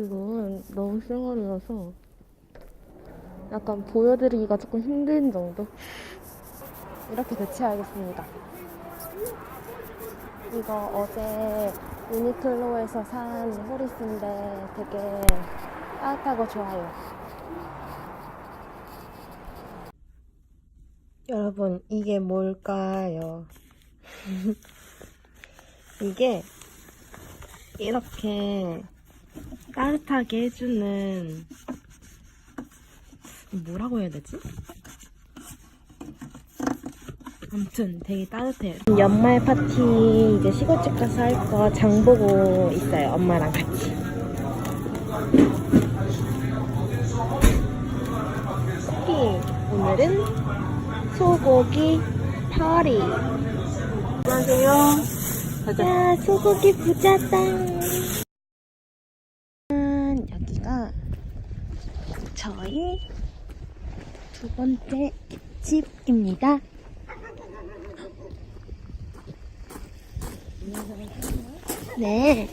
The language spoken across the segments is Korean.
지금 너무 쌩얼이라서 약간 보여드리기가 조금 힘든 정도? 이렇게 대체하겠습니다. 이거 어제 유니클로에서 산 호리스인데 되게 따뜻하고 좋아요. 여러분, 이게 뭘까요? 이게 이렇게 따뜻하게 해주는 뭐라고 해야 되지? 아무튼 되게 따뜻해요. 연말 파티 이제 시골집 가서 할 거 장 보고 있어요. 엄마랑 같이. 피 오늘은 소고기 파리. 안녕하세요. 야 소고기 부자당. 여기가 저희 두 번째 집입니다. 네.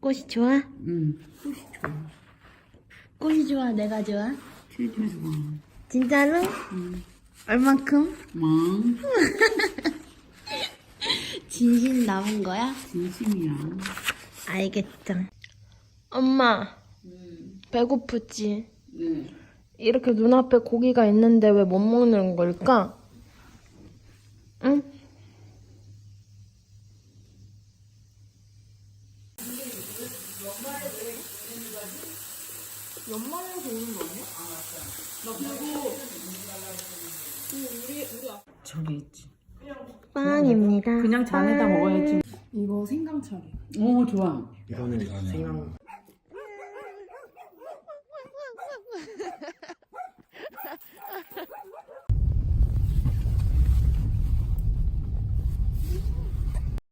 꽃이 좋아? 응. 꽃이 좋아? 내가 좋아? 칠줄 좋아. 진짜로? 응. 얼만큼? 망. 진심 남은 거야? 진심이야. 알겠죠. 엄마, 배고프지? 네. 이렇게 눈앞에 고기가 있는데 왜 못 먹는 걸까? 응? 저기 있지. 빵입니다. 그냥 잔에다 빵. 먹어야지. 이거 생강차리. 오, 좋아. 이거는 생강.